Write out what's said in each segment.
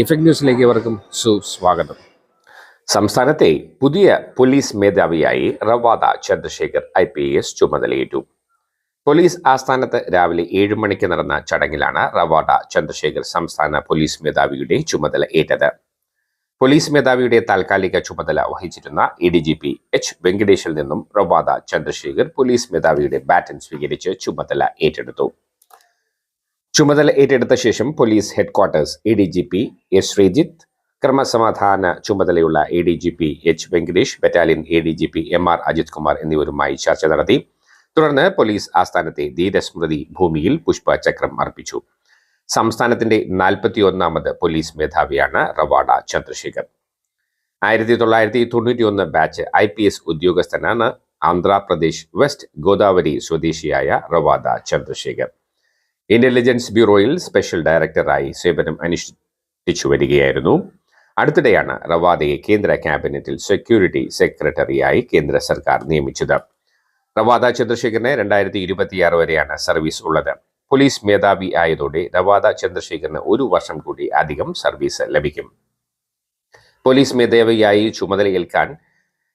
Effect ന്യൂസിലേക്ക് ഇവർക്കും സുസ്വാഗതം. സംസ്ഥാനത്തെ പുതിയ പോലീസ് മേധാവിയായി Ravada Chandrasekhar I P S ചുമതലയേറ്റു. പോലീസ് ആസ്ഥാനത്ത് രാവിലെ ഏഴ് മണിക്ക് നടന്ന ചടങ്ങിലാണ് റവാഡ ചന്ദ്രശേഖർ സംസ്ഥാന പോലീസ് മേധാവിയുടെ ചുമതല ഏറ്റത്. പോലീസ് മേധാവിയുടെ താൽക്കാലിക ചുമതല വഹിച്ചിരുന്ന A D G P H വെങ്കടേഷിൽ നിന്നും റവാദ ചന്ദ്രശേഖർ പോലീസ് മേധാവിയുടെ ബാറ്റൻ സ്വീകരിച്ച് ചുമതല ഏറ്റെടുത്തു. ചുമതല ഏറ്റെടുത്ത ശേഷം police headquarters A D G P S Sreejith ക്രമസമാധാന ചുമതലയുള്ള A D G P H Venkatesh battalion A D G P M R Ajith Kumar എന്നിവരുമായി ചർച്ച നടത്തി. തുടർന്ന് പോലീസ് ആസ്ഥാനത്തെ ധീരസ്മൃതി ഭൂമിയിൽ പുഷ്പചക്രം അർപ്പിച്ചു. സംസ്ഥാനത്തിന്റെ നാൽപ്പത്തിയൊന്നാമത് പോലീസ് മേധാവിയാണ് റവാഡ ചന്ദ്രശേഖർ. ആയിരത്തി തൊള്ളായിരത്തി തൊണ്ണൂറ്റിയൊന്ന് ബാച്ച് ഐ പി എസ് ഉദ്യോഗസ്ഥനാണ് ആന്ധ്രാപ്രദേശ് വെസ്റ്റ് ഗോദാവരി സ്വദേശിയായ റവാദ ചന്ദ്രശേഖർ. ഇന്റലിജൻസ് ബ്യൂറോയിൽ സ്പെഷ്യൽ ഡയറക്ടറായി സേവനം അനുഷ്ഠിച്ചു വരികയായിരുന്നു. അടുത്തിടെയാണ് റവാദയെ കേന്ദ്ര ക്യാബിനറ്റിൽ സെക്യൂരിറ്റി സെക്രട്ടറിയായി കേന്ദ്ര സർക്കാർ നിയമിച്ചത്. റവാദ ചന്ദ്രശേഖരന് രണ്ടായിരത്തി ഇരുപത്തിയാറ് വരെയാണ് സർവീസ് ഉള്ളത്. പോലീസ് മേധാവി ആയതോടെ റവാദ ചന്ദ്രശേഖരന് ഒരു വർഷം കൂടി അധികം സർവീസ് ലഭിക്കും. പോലീസ് മേധാവിയായി ചുമതലയേൽക്കാൻ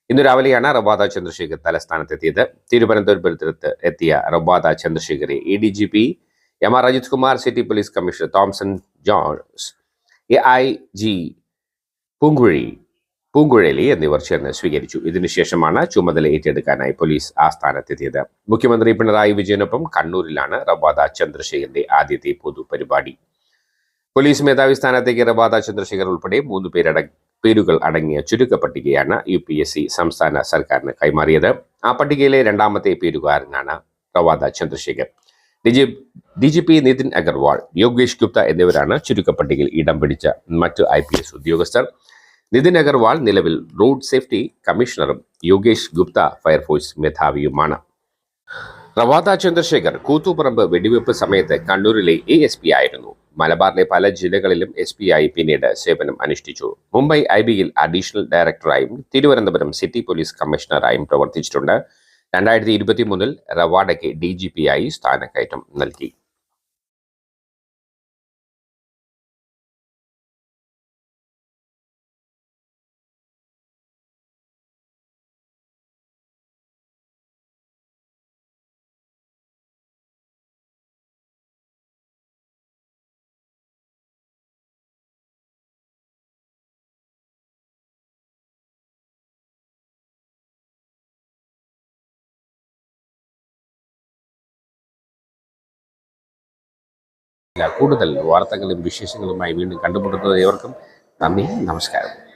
ഇന്ന് രാവിലെയാണ് റവാദ ചന്ദ്രശേഖർ തലസ്ഥാനത്തെത്തിയത്. തിരുവനന്തപുരത്ത് എത്തിയ Ravada ചന്ദ്രശേഖരെ A D G P M R Ajith Kumar city police commissioner Thomson Jones A I G Poonkuzhi Poonkuzhali എന്നിവർ ചേർന്ന് സ്വീകരിച്ചു. ഇതിനുശേഷമാണ് ചുമതല ഏറ്റെടുക്കാനായി പോലീസ് ആസ്ഥാനത്തെത്തിയത്. മുഖ്യമന്ത്രി പിണറായി വിജയനൊപ്പം കണ്ണൂരിലാണ് റബാദ ചന്ദ്രശേഖരന്റെ ആദ്യത്തെ പൊതുപരിപാടി. പോലീസ് മേധാവി സ്ഥാനത്തേക്ക് റബാദ ചന്ദ്രശേഖർ ഉൾപ്പെടെ മൂന്ന് പേരട പേരുകൾ അടങ്ങിയ ചുരുക്കപ്പട്ടികയാണ് യു പി എസ് സി സംസ്ഥാന സർക്കാരിന് കൈമാറിയത്. ആ പട്ടികയിലെ രണ്ടാമത്തെ പേരുകാരനാണ് Ravada Chandrasekhar. D G D G P Nithin Agarwal Yogesh Gupta എന്നിവരാണ് ചുരുക്കപ്പട്ടികയിൽ ഇടം പിടിച്ച മറ്റ് ഐ പി എസ് ഉദ്യോഗസ്ഥർ. നിതിൻ അഗർവാൾ നിലവിൽ റോഡ് സേഫ്റ്റി കമ്മീഷണറും യോഗേഷ് ഗുപ്ത ഫയർഫോഴ്സ് മേധാവിയുമാണ്. റവാദ ചന്ദ്രശേഖർ കൂത്തുപറമ്പ് വെടിവെപ്പ് സമയത്ത് കണ്ണൂരിലെ എ എസ് പി ആയിരുന്നു. മലബാറിലെ പല ജില്ലകളിലും എസ് പി ആയി പിന്നീട് സേവനം അനുഷ്ഠിച്ചു. മുംബൈ ഐ ബിയിൽ അഡീഷണൽ ഡയറക്ടറായും തിരുവനന്തപുരം സിറ്റി പോലീസ് കമ്മീഷണറായും പ്രവർത്തിച്ചിട്ടുണ്ട്. രണ്ടായിരത്തി ഇരുപത്തി മൂന്നിൽ റവാഡയ്ക്ക് ഡി ജി പി ആയി സ്ഥാനക്കയറ്റം നൽകി. കൂടുതൽ വാർത്തകളും വിശേഷങ്ങളുമായി വീണ്ടും കണ്ടുമുട്ടുന്നത് ഏവർക്കും നന്ദി നമസ്കാരം.